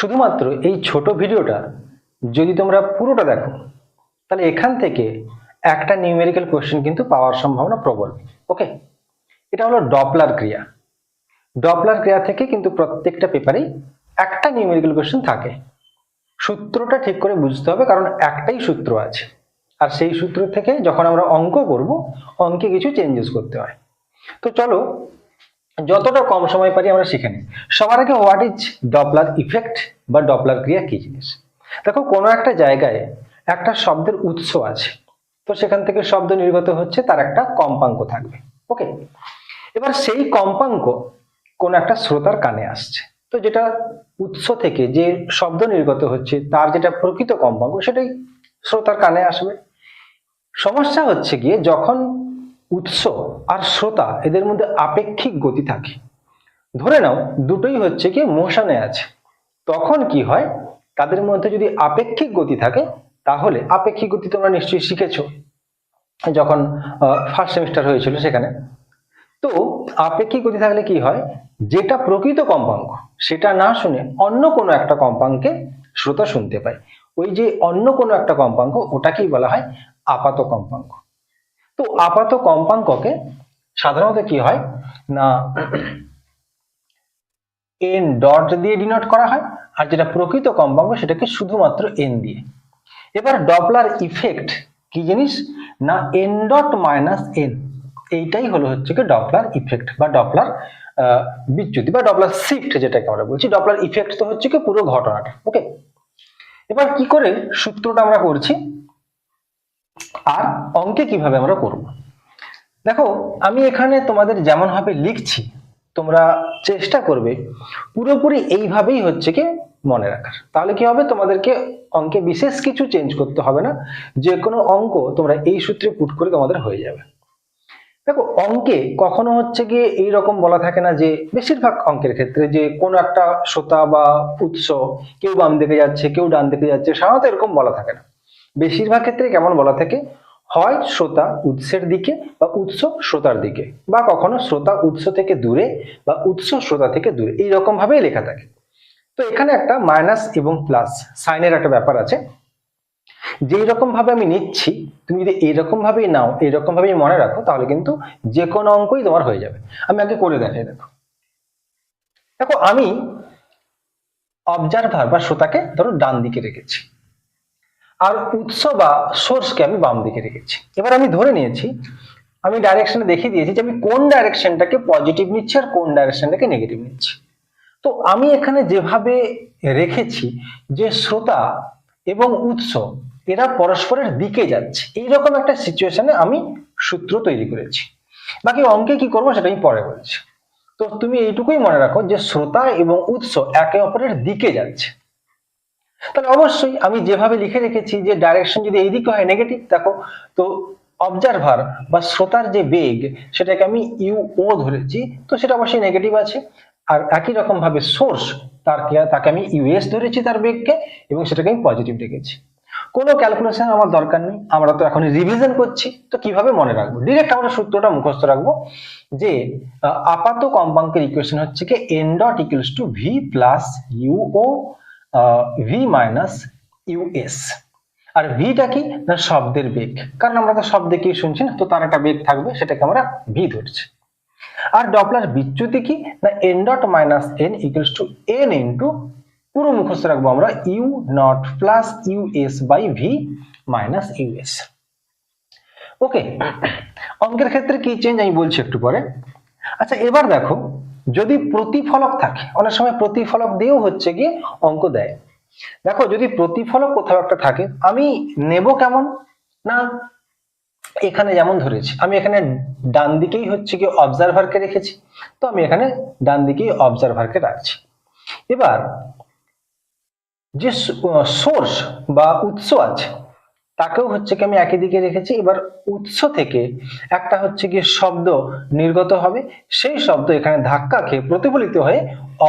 শুধুমাত্র এই ছোট ভিডিওটা যদি তোমরা পুরোটা দেখো, তাহলে এখান থেকে একটা নিউমেরিক্যাল কোশ্চেন কিন্তু পাওয়ার সম্ভাবনা প্রবল। ওকে এটা হলো ডপলার ক্রিয়া। ডপলার ক্রিয়া থেকে কিন্তু প্রত্যেকটা পেপারেই একটা নিউমেরিক্যাল কোশ্চেন থাকে। সূত্রটা ঠিক করে বুঝতে হবে, কারণ একটাই সূত্র আছে। আর সেই সূত্র থেকে যখন আমরা অঙ্ক করব, অঙ্কে কিছু চেঞ্জেস করতে হয়। তো চলো যতটা কম সময় পারি আমরা শিখে নিই। সবার আগে হোয়াট ইজ ডপলার ইফেক্ট বা ডপলার ক্রিয়া কি জিনিস? দেখো, কোনো একটা জায়গায় একটা শব্দের উৎস আছে, তো সেখান থেকে শব্দ নির্গত হচ্ছে, তার একটা কম্পাঙ্ক থাকবে ওকে এবার সেই কম্পাঙ্ক কোন একটা শ্রোতার কানে আসছে, তো যেটা উৎস থেকে যে শব্দ নির্গত হচ্ছে, তার যেটা প্রকৃত কম্পাঙ্ক, সেটাই শ্রোতার কানে আসবে। সমস্যা হচ্ছে গিয়ে যখন উৎস আর শ্রোতা এদের মধ্যে আপেক্ষিক গতি থাকে। ধরে নাও, দুটোই হচ্ছে কি মোশনে আছে। তখন কি হয়? তাদের মধ্যে যদি আপেক্ষিক গতি থাকে, তাহলে আপেক্ষিক গতি তোমরা নিশ্চয়ই শিখেছো। যখন ফার্স্ট সেমিস্টার হয়েছিল সেখানে। তো আপেক্ষিক গতি থাকলে কি হয়? যেটা প্রকৃত কম্পাঙ্ক, সেটা না শুনে অন্য কোনো একটা কম্পাঙ্কে শ্রোতা শুনতে পায়। ওই যে অন্য কোনো একটা কম্পাঙ্ক, ওটাকেই বলা হয় আপাত কম্পাঙ্ক। তো আপাত কম্পাঙ্ককে সাধারণত কি হয়? না এন ডট দিয়ে ডিনোট করা হয়, আর যেটা প্রকৃত কম্পাঙ্ক সেটাকে শুধুমাত্র এন দিয়ে। এবার ডপলার ইফেক্ট কি জিনিস? না এন ডট মাইনাস এন এইটাই হলো হচ্ছে কি ডপলার ইফেক্ট বা ডপলার বিচ্যুতি বা ডপলার শিফট যেটাকে আমরা বলছি। ডপলার ইফেক্ট তো হচ্ছে কি পুরো ঘটনাটা ওকে এবার কি করে সূত্রটা আমরা করছি? আর অঙ্কে কীভাবে আমরা করব? দেখো, আমি এখানে তোমাদের যেমন ভাবে লিখছি, তোমরা চেষ্টা করবে পুরোপুরি এইভাবেই হচ্ছে কি মনে রাখার। তাহলে কি হবে? তোমাদেরকে অঙ্কে বিশেষ কিছু চেঞ্জ করতে হবে না যে কোনো অঙ্ক তোমরা এই সূত্রে পুট করে তোমাদের হয়ে যাবে। দেখো, অঙ্কে কখনো হচ্ছে গিয়ে এইরকম বলা থাকে না যে বেশিরভাগ অঙ্কের ক্ষেত্রে যে কোনো একটা শ্রোতা বা উৎস, কেউ বাম দিকে যাচ্ছে, কেউ ডান দিকে যাচ্ছে, সাধারণত এরকম বলা থাকে না। বেশিরভাগ ক্ষেত্রে কেমন বলা থাকে? হয় শ্রোতা উৎসের দিকে বা উৎস শ্রোতার দিকে, বা কখনো শ্রোতা উৎস থেকে দূরে বা উৎস শ্রোতা থেকে দূরে এইরকম ভাবেই লেখা থাকে। তো এখানে একটা মাইনাস এবং প্লাস সাইনের একটা ব্যাপার আছে। যেই রকম ভাবে আমি নিচ্ছি, তুমি যদি এইরকম ভাবেই নাও এইরকম ভাবেই মনে রাখো, তাহলে কিন্তু যে কোনো অঙ্কই তোমার হয়ে যাবে। আমি আগে করে দেখাই, দেখো। দেখো, আমি অবজারভার বা শ্রোতাকে ধরো ডান দিকে রেখেছি। আর উৎস বা সোর্সকে আমি বাম দিকে রেখেছি। এবার আমি ধরে নিয়েছি, আমি ডাইরেকশনে দেখিয়ে দিয়েছি যে আমি কোন ডাইরেকশনটাকে পজিটিভ নিচ্ছি আর কোন ডাইরেকশনটাকে নেগেটিভ নিচ্ছি। তো আমি এখানে যেভাবে রেখেছি যে শ্রোতা এবং উৎস এরা পরস্পরের দিকে যাচ্ছে। এইরকম একটা সিচুয়েশনে আমি সূত্র তৈরি করেছি। বাকি অঙ্কে কি করব সেটা আমি পরে বলছি। তো তুমি এইটুকুই মনে রাখো যে শ্রোতা এবং উৎস একে অপরের দিকে যাচ্ছে। তাহলে অবশ্যই আমি যেভাবে লিখে রেখেছি যে ডাইরেকশন যদি এইদিকে হয় নেগেটিভ দেখো, তো অবজারভার বা শ্রোতার যে বেগ, সেটাকে আমি ইউ ও ধরেছি, তো সেটা অবশ্যই নেগেটিভ আছে। আর একই রকম ভাবে সোর্স তার তাকে আমি ইউএস ধরেছি তার বেগকে, এবং সেটাকে আমি পজিটিভ রেখেছি। কোনো ক্যালকুলেশন আমার দরকার নেই, আমরা তো এখন রিভিশন করছি, তো কীভাবে মনে রাখব? ডিরেক্ট আমরা সূত্রটা মুখস্থ রাখব যে আপাত কম্পাঙ্কের ইকুয়েশন হচ্ছে কি N dot equals to V plus U O V minus U S আর ভিটা কি? না, শব্দের বেগ। কারণ আমরা তো শব্দে কি শুনছি না, তো তার একটা বেগ থাকবে, সেটাকে আমরা ভি ধরছি। আর ডপলার বিচ্যুতি কি? না N dot minus N equals to N into পুরো মুখস্থ রাখব আমরা U not plus U S by V minus U S okay অঙ্কের ক্ষেত্রে কি চেঞ্জ আমি বলছি একটু পরে? আচ্ছা এবার দেখো যদি প্রতিফলক থাকে, অনেক সময় প্রতিফলক দিয়েও হচ্ছে গিয়ে অঙ্ক দেয়। দেখো, যদি প্রতিফলক কোথাও একটা থাকে, আমি নেব কেমন? না, এখানে যেমন ধরেছি, আমি এখানে ডান দিকেই হচ্ছে কি অবজারভারকে রেখেছি, তো আমি এখানে ডান দিকেই অবজারভারকে রাখছি। এবার, যে সোর্স বা উৎস আছে তাকেও হচ্ছে কি আমি একই দিকে রেখেছি। এবার উৎস থেকে একটা হচ্ছে কি শব্দ নির্গত হবে। সেই শব্দ এখানে ধাক্কা খেয়ে প্রতিফলিত হয়ে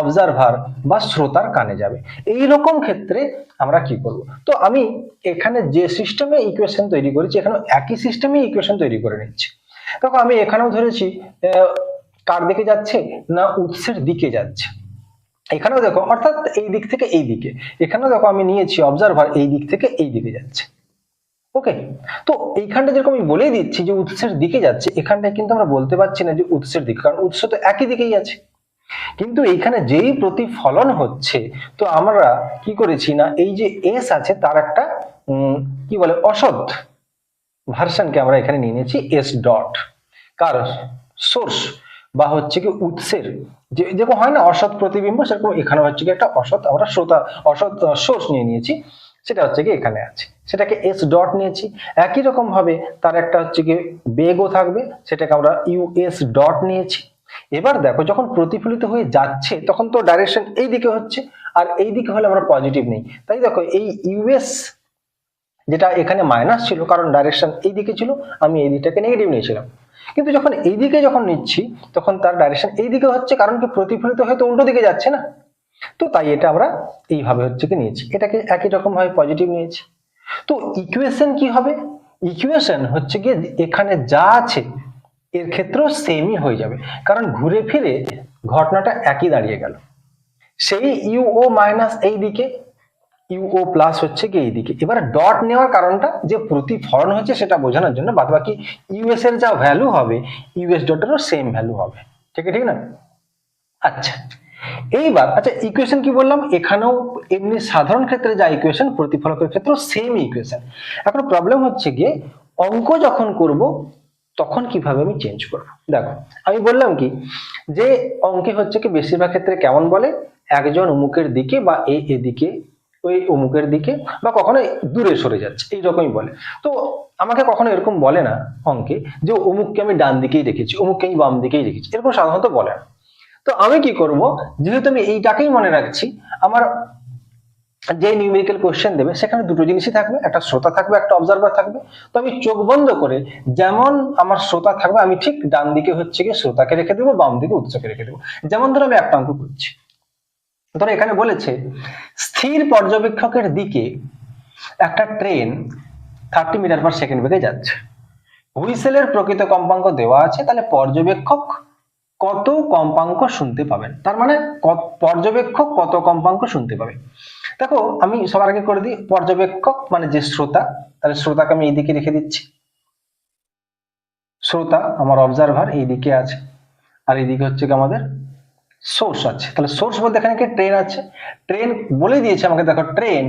অবজারভার বা শ্রোতার কানে যাবে। এই রকম ক্ষেত্রে আমরা কি করব? তো আমি এখানে যে সিস্টেমে ইকুয়েশন তৈরি করেছি এখানে একই সিস্টেমে ইকুয়েশন তৈরি করে নিচ্ছি। দেখো, আমি এখানেও ধরেছি কার দিকে যাচ্ছে না উৎসের দিকে যাচ্ছে? এখানেও দেখো, অর্থাৎ এই দিক থেকে এই দিকে। এখানেও দেখো, আমি নিয়েছি অবজারভার এই দিক থেকে এই দিকে যাচ্ছে। ওকে তো এইখানটা যেরকম আমি বলেই দিচ্ছি যে উৎসের দিকে যাচ্ছে, এখানটায় কিন্তু আমরা বলতে পারছি না যে উৎসের দিকে, কারণ উৎস তো একই দিকেই আছে। কিন্তু এইখানে যেই প্রতিফলন হচ্ছে, তো আমরা কি করেছি না, এই যে এস আছে তার একটা কি বলে, অসৎ ভার্সানকে আমরা এখানে নিয়ে নিয়েছি এস ডট কার? সোর্স বা হচ্ছে কি উৎসের। যে, যেরকম হয় না, অসৎ প্রতিবিম্ব, সেরকম এখানে হচ্ছে কি একটা অসৎ, আমরা শ্রোতা, অসৎ সোর্স নিয়ে নিয়েছি। সেটা হচ্ছে কি এখানে আছে। সেটাকে এস ডট নিয়েছি। একই রকম ভাবে তার একটা হচ্ছে কি বেগও থাকবে, সেটাকে আমরা ইউএস ডট নিয়েছি। এবার দেখো, যখন প্রতিফলিত হয়ে যাচ্ছে, তখন তো ডাইরেকশন এই দিকে হচ্ছে, আর এই দিকে হলে আমরা পজিটিভ নেই। তাই দেখো, এই ইউএস যেটা এখানে মাইনাস ছিল, কারণ ডাইরেকশন এই দিকে ছিল, আমি এই দিকটাকে নেগেটিভ নিয়েছিলাম। কিন্তু যখন এই দিকে যখন নিচ্ছি, তখন তার ডাইরেকশন এই দিকে হচ্ছে, কারণ কি প্রতিফলিত হয়তো উল্টো দিকে যাচ্ছে না? তো তাই এটা আমরা এইভাবে হচ্ছে কি নিয়েছি। এটাকে একই রকম ভাবে পজিটিভ নিয়েছি। তো ইকুয়েশন কি হবে? ইকুয়েশন হচ্ছে গিয়ে এখানে যা আছে, এর ক্ষেত্রেও সেমই হয়ে যাবে। কারণ ঘুরে ফিরে ঘটনাটা একই দাঁড়িয়ে গেল। সেই ইউও মাইনাস এই দিকে ইউও প্লাস হচ্ছে কি এই দিকে এবারে ডট নেওয়ার কারণটা যে প্রতিফলন হচ্ছে সেটা বোঝানোর জন্য বাদ বাকি ইউএস এর যা ভ্যালু হবে ইউএস ডটেরও সেম ভ্যালু হবে। ঠিক আছে ঠিক না? আচ্ছা। এইবার আচ্ছা ইকুয়েশন কি বললাম? এখানেও এমনি সাধারণ ক্ষেত্রে যা ইকুয়েশন প্রতিফলকের ক্ষেত্রেও সেম ইকুয়েশন এখন প্রবলেম হচ্ছে গিয়ে, অঙ্ক যখন করব, তখন কীভাবে আমি চেঞ্জ করব? দেখো, আমি বললাম কি, যে অঙ্কে হচ্ছে কি, বেশিরভাগ ক্ষেত্রে কেমন বলে? একজন অমুকের দিকে বা এ এদিকে, ওই অমুকের দিকে, বা কখনো দূরে সরে যাচ্ছে, এইরকমই বলে। তো আমাকে কখনো এরকম বলে না অঙ্কে, যে অমুককে আমি ডান দিকেই রেখেছি, অমুককে আমি বাম দিকেই রেখেছি, এরকম সাধারণত বলে না। তো আমি কি করব? যেহেতু আমি এইটাকেই মনে রাখছি, আমার যে নিউমেরিক্যাল কোশ্চেন দেবে, সেখানে দুটো জিনিসই থাকবে, একটা শ্রোতা থাকবে, একটা অবজারভার থাকবে। তো আমি চোখ বন্ধ করে যেমন আমার শ্রোতা থাকবে, আমি ঠিক ডান দিকে হচ্ছে গিয়ে শ্রোতাকে রেখে দেবো, বাম দিকে উৎসকে রেখে দেবো। যেমন ধরো আমি একটা অঙ্ক করছি। ধরো এখানে বলেছে, স্থির পর্যবেক্ষকের দিকে একটা train thirty metre per second বেগে যাচ্ছে। হুইসেলের প্রকৃত কম্পাঙ্ক দেওয়া আছে, তাহলে পর্যবেক্ষক কত কম্পাঙ্ক শুনতে পাবেন। তার মানে পর্যবেক্ষক কত কম্পাঙ্ক শুনতে পাবে। দেখো, আমি সবার আগে করে দিই, পর্যবেক্ষক মানে যে শ্রোতা, তাহলে শ্রোতাকে আমি এইদিকে রেখে দিচ্ছি। শ্রোতা, আমার অবজারভার এইদিকে আছে, আর এইদিকে হচ্ছে কি আমাদের সোর্স আছে। তাহলে সোর্স বলতে এখানে কি ট্রেন আছে? ট্রেন বলে দিয়েছে আমাকে, দেখো ট্রেন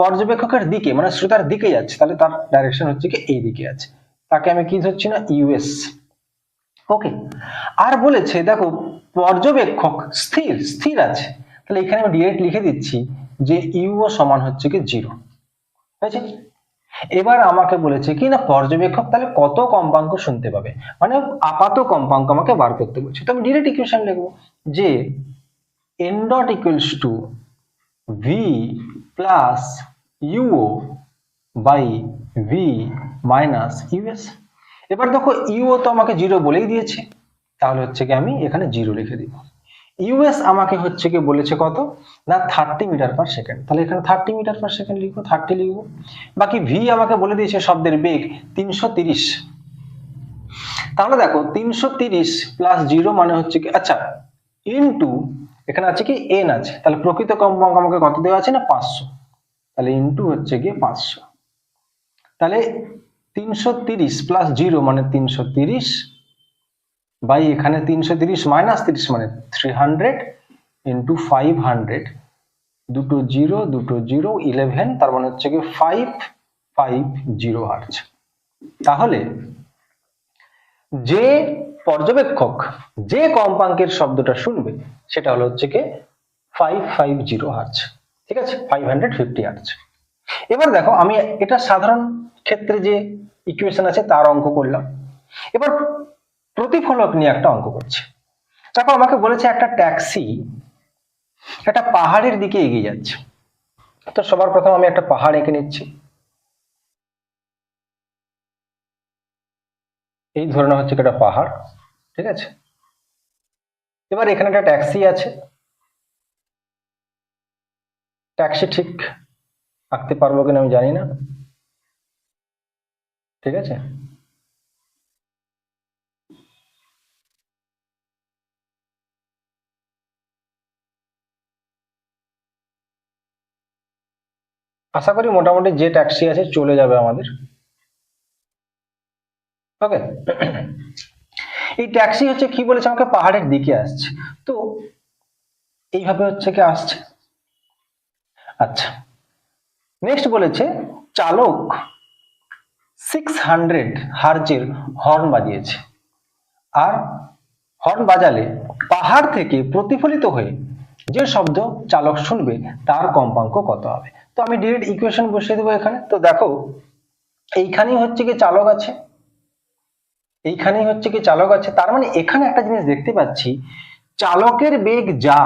পর্যবেক্ষকের দিকে মানে শ্রোতার দিকে যাচ্ছে। তাহলে তার ডাইরেকশন হচ্ছে কি এই দিকে আছে। তাকে আমি কি ধরছি না? ইউএস ওকে আর বলেছে, দেখো, পর্যবেক্ষক স্থির স্থির আছে। তাহলে এখানে আমি ডিরেক্ট লিখে দিচ্ছি যে ইউও সমান হচ্ছে কি জিরো হয়েছে? এবার আমাকে বলেছে কি, না, পর্যবেক্ষক তাহলে কত কম্পাঙ্ক শুনতে পাবে? মানে আপাত কম্পাঙ্ক আমাকে বার করতে বলছে। তো আমি ডিরেক্ট ইকুয়েশন লিখব যে N dot equals to V plus U O by V minus U S এবার দেখো ইউও তো আমাকে জিরো বলেই দিয়েছে। তাহলে হচ্ছে কি আমি এখানে জিরো লিখে দিব। ইউএস আমাকে হচ্ছে কি বলেছে কত? না থার্টি মিটার পার সেকেন্ড তাহলে এখানে থার্টি মিটার পার সেকেন্ড লিখব থার্টি লিখব। বাকি ভি আমাকে বলে দিয়েছে শব্দের বেগ তিনশো তিরিশ। তাহলে দেখো, তিনশো তিরিশ প্লাস জিরো মানে হচ্ছে কি আচ্ছা ইনটু এখানে আছে কি এন আছে। তাহলে প্রকৃত কম্পাঙ্ক আমাকে কত দেওয়া আছে না? পাঁচশো। তাহলে ইনটু হচ্ছে গিয়ে পাঁচশো। তাহলে তিনশো তিরিশ প্লাস জিরো মানে তিনশো তিরিশ বাই এখানে তিনশো তিরিশ মাইনাস তিরিশ মানে three hundred into five hundred দুটো জিরো দুটো জিরো ইলেভেন তার মানে হচ্ছে কি ফাইভ ফাইভ জিরো হার্জ তাহলে যে পর্যবেক্ষক, যে কম্পাঙ্কের শব্দটা শুনবে, সেটা হলো হচ্ছে কি ফাইভ ফাইভ জিরো হার্জ ঠিক আছে? ফাইভ হান্ড্রেড ফিফটি হার্জ এবার দেখো, আমি এটা সাধারণ ক্ষেত্রে যে ইকুয়েশন আছে তার অঙ্ক করলাম। এবার প্রতিফলক নিয়ে একটা অঙ্ক করছি। তারপর আমাকে বলেছে একটা ট্যাক্সি একটা পাহাড়ের দিকে এগিয়ে যাচ্ছে। তো সবার প্রথম আমি একটা পাহাড় এঁকে নিচ্ছি। এই ধরে হচ্ছে একটা পাহাড়, ঠিক আছে? এবার এখানে একটা ট্যাক্সি আছে। ট্যাক্সি ঠিক আঁকতে পারব কিনা আমি জানি না। ঠিক আছে? আশা করি মোটামুটি যে ট্যাক্সি আছে চলে যাবে আমাদের। ওকে এই ট্যাক্সি হচ্ছে কি বলেছে আমাকে? পাহাড়ের দিকে আসছে। তো, এইভাবে হচ্ছে কি আসছে? আচ্ছা। নেক্সট বলেছে, চালক সিক্স হান্ড্রেড হার্জের হর্ন বাজিয়েছে। আর হর্ন বাজালে পাহাড় থেকে প্রতিফলিত হয়ে যে শব্দ চালক শুনবে, তার কম্পাঙ্ক কত হবে? তো আমি ডিরেক্ট ইকুয়েশন বসিয়ে দেবো এখানে। তো দেখো, এইখানেই হচ্ছে কি চালক আছে? এইখানেই হচ্ছে কি চালক আছে? তার মানে এখানে একটা জিনিস দেখতে পাচ্ছি, চালকের বেগ যা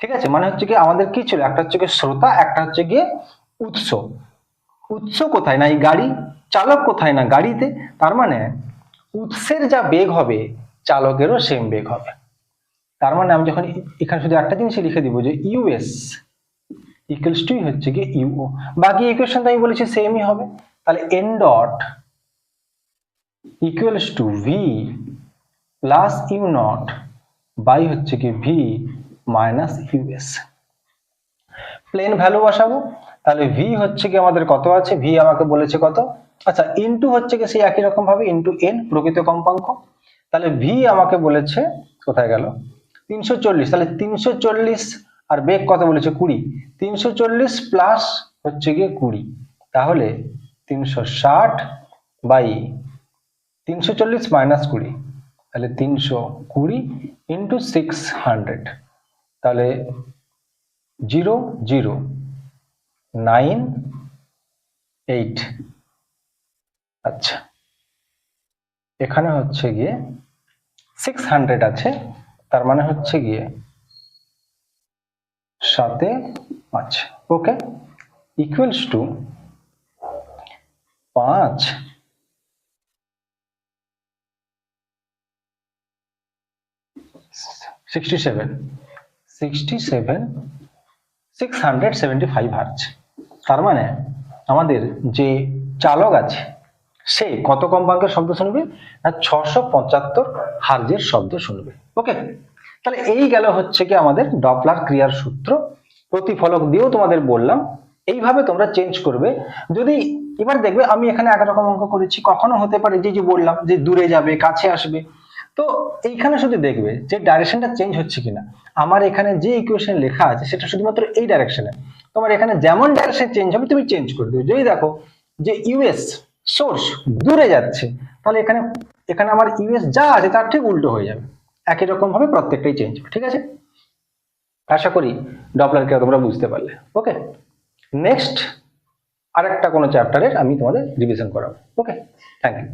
ঠিক আছে? মানে হচ্ছে কি আমাদের কি ছিল? একটা হচ্ছে কি শ্রোতা, একটা হচ্ছে গিয়ে উৎস। উৎস কোথায়? না, এই গাড়ি চালক কোথায়? না, গাড়িতে। তার মানে উৎসের যা বেগ হবে, চালকেরও সেম বেগ হবে। তার মানে আমি যখন এখানে শুধু একটা জিনিস লিখে দিব যে ইউএস ইকুয়ালস টু হচ্ছে কি ইউও বাকি ইকুয়েশন তো আমি বলেছি সেমই হবে। তাহলে N dot equals to V plus U not by হচ্ছে কি V minus U S plain value বসাবো? তাহলে ভি হচ্ছে কি আমাদের কত আছে? ভি আমাকে বলেছে কত? আচ্ছা ইনটু হচ্ছে কি সেই একই রকম ভাবে ইনটু এন প্রকৃত কম্পাঙ্ক। তাহলে ভি আমাকে বলেছে, কোথায় গেল? তিনশো চল্লিশ। তাহলে তিনশো চল্লিশ আর বেগ কত বলেছে? কুড়ি। তিনশো চল্লিশ প্লাস হচ্ছে গিয়ে কুড়ি। তাহলে তিনশো ষাট বাই তিনশো চল্লিশ মাইনাস কুড়ি। তাহলে তিনশো কুড়ি ইন্টু সিক্স হান্ড্রেড তাহলে জিরো জিরো, নাইন, এইট। আচ্ছা। এখানে হচ্ছে গিয়ে সিক্স হান্ড্রেড আছে, তার মানে হচ্ছে গিয়ে সাতে পাঁচ। ওকে ইকুয়ালস টু পাঁচ sixty seven sixty seven six hundred seventy five hertz তার মানে আমাদের যে চালক আছে, সে কত কম্পাঙ্কের শব্দ শুনবে না ছশো পঁচাত্তর হার্জের শব্দ শুনবে। ওকে তাহলে এই গেল হচ্ছে কি আমাদের ডপলার ক্রিয়ার সূত্র। প্রতিফলক দিয়েও তোমাদের বললাম, এইভাবে তোমরা চেঞ্জ করবে। যদি এবার দেখবে আমি এখানে এক রকম অঙ্ক করেছি, কখনো হতে পারে যে যে বললাম যে দূরে যাবে, কাছে আসবে। তো এইখানে শুধু দেখবে যে ডাইরেকশনটা চেঞ্জ হচ্ছে কিনা। আমার এখানে যে ইকুয়েশন লেখা আছে, সেটা শুধুমাত্র এই ডাইরেকশনে তোমার এখানে যেমন ডাইরেকশন চেঞ্জ হবে, তুমি চেঞ্জ করে দেবে। যদি দেখো যে ইউএস সোর্স দূরে যাচ্ছে, তাহলে এখানে এখানে আমার ইউএস যা আছে তার ঠিক উল্টো হয়ে যাবে। একই রকম ভাবে প্রত্যেকটাই চেঞ্জ হবে, ঠিক আছে? আশা করি ডপলার কে তোমরা বুঝতে পারলে। ওকে নেক্সট আরেকটা কোনো চ্যাপ্টারের আমি তোমাদের রিভিশন করাবো। Okay thank you